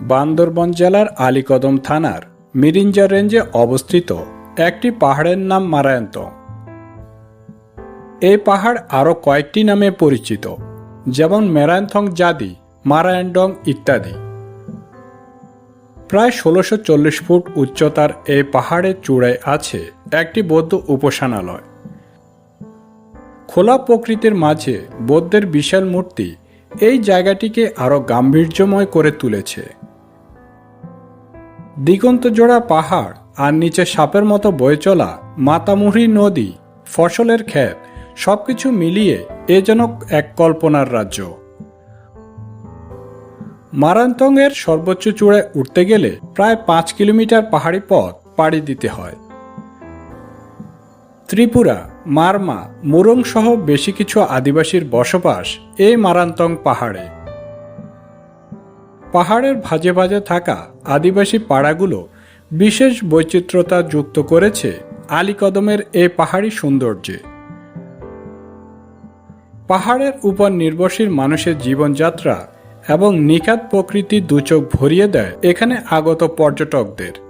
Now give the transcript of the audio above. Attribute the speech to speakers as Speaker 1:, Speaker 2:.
Speaker 1: বান্দরবন জেলার আলীকদম থানার মিরিঞ্জা রেঞ্জে অবস্থিত একটি পাহাড়ের নাম মারায়ন্তং। এই পাহাড় আরও কয়েকটি নামে পরিচিত, যেমন মেরায়ন্থং জাদি, মারায়ন্ডং ইত্যাদি। প্রায় ষোলোশো চল্লিশ ফুট উচ্চতার এই পাহাড়ের চূড়ায় আছে একটি বৌদ্ধ উপাসনালয়। খোলা প্রকৃতির মাঝে বৌদ্ধের বিশাল মূর্তি এই জায়গাটিকে আরও গাম্ভীর্যময় করে তুলেছে। দিগন্ত জোড়া পাহাড় আর নিচে সাপের মতো বয়ে চলা মাতামুহুরি নদী, ফসলের ক্ষেত, সবকিছু মিলিয়ে এ যেন এক কল্পনার রাজ্য। মারান্তং এর সর্বোচ্চ চূড়ায় উঠতে গেলে প্রায় পাঁচ কিলোমিটার পাহাড়ি পথ পাড়ি দিতে হয়। ত্রিপুরা, মারমা মুরং সহ বেশি কিছু আদিবাসীর বসবাস এই মারান্তং পাহাড়ে। পাহাড়ের ভাজে ভাজে থাকা আদিবাসী পাড়াগুলো বিশেষ বৈচিত্র্যতা যুক্ত করেছে আলীকদমের এই পাহাড়ি সৌন্দর্যে। পাহাড়ের উপর নির্ভরশীল মানুষের জীবনযাত্রা এবং নিখাত প্রকৃতি দুচোখ ভরিয়ে দেয় এখানে আগত পর্যটকদের।